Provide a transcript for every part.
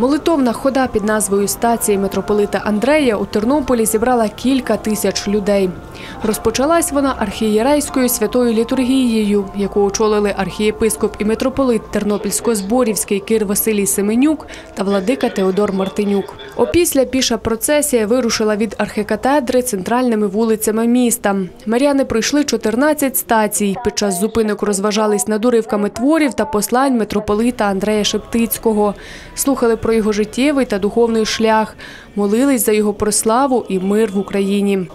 Молитовна хода під назвою стації митрополита Андрея у Тернополі зібрала кілька тисяч людей. Розпочалась вона архієрейською святою літургією, яку очолили архієпископ і митрополит Тернопільсько-Зборівський Кир Василій Семенюк та владика Теодор Мартинюк. Опісля піша процесія вирушила від архікатедри центральними вулицями міста. Мар'яни пройшли 14 стацій. Під час зупинок розважались над уривками творів та послань митрополита Андрея Шептицького. Слухали про його життєвий та духовний шлях, молились за його прославу і мир в Україні.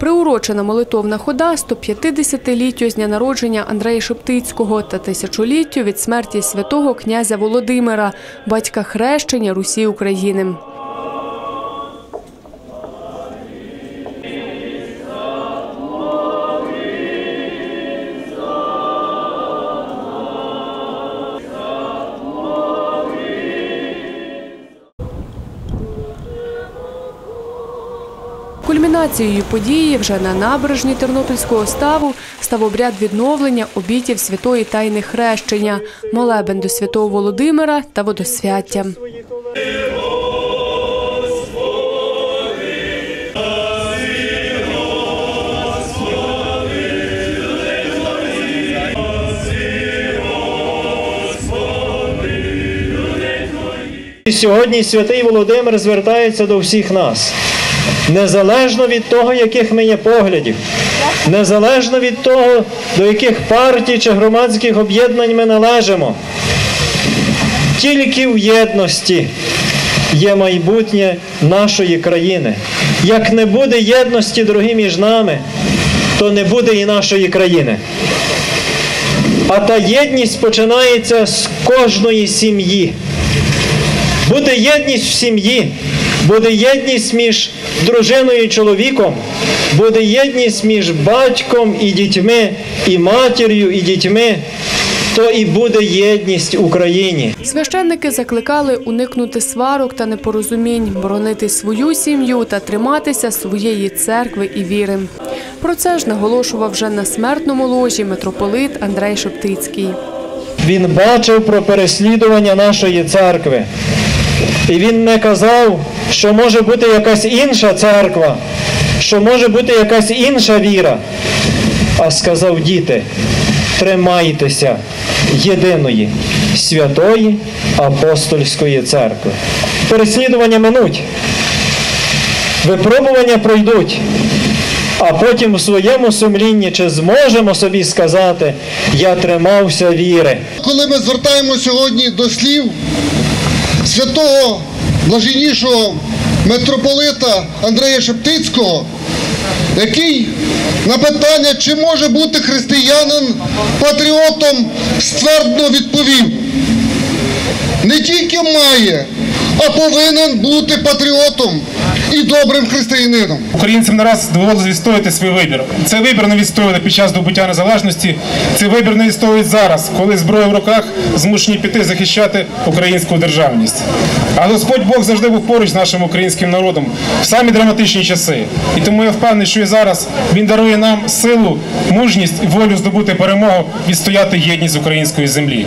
Приурочена молитовна хода 150-літтю з дня народження Андрея Шептицького та тисячоліттю від смерті святого князя Володимира, батька хрещення Русі України. Кульмінацією події вже на набережні Тернопільського ставу став обряд відновлення обітів святої тайни хрещення, молебен до святого Володимира та водосвяття. Сьогодні святий Володимир звертається до всіх нас. Незалежно від того, яких ми є поглядів, незалежно від того, до яких партій чи громадських об'єднань ми належимо, тільки в єдності є майбутнє нашої країни. Як не буде єдності, дорогі між нами, то не буде і нашої країни. А та єдність починається з кожної сім'ї. Буде єдність в сім'ї, буде єдність між дружиною і чоловіком, буде єдність між батьком і дітьми, і матір'ю і дітьми, то і буде єдність в Україні. Священники закликали уникнути сварок та непорозумінь, боронити свою сім'ю та триматися своєї церкви і віри. Про це ж наголошував вже на смертному ложі митрополит Андрей Шептицький. Він бачив про переслідування нашої церкви. І він не казав, що може бути якась інша церква, що може бути якась інша віра, а сказав діти, тримайтеся єдиної святої апостольської церкви. Переслідування минуть, випробування пройдуть. А потім у своєму сумлінні чи зможемо собі сказати, я тримався віри. Коли ми звертаємо сьогодні до слів святого блаженнішого митрополита Андрея Шептицького, який на питання, чи може бути християнин патріотом, ствердно відповів: не тільки має, а повинен бути патріотом і добрим християнином. Українцям не раз доводилось відстояти свій вибір. Цей вибір не відстояли під час добуття незалежності. Цей вибір не відстоюють зараз, коли зброя в руках змушені піти захищати українську державність. А Господь Бог завжди був поруч з нашим українським народом в самі драматичні часи. І тому я впевнений, що і зараз він дарує нам силу, мужність і волю здобути перемогу, відстояти єдність української землі.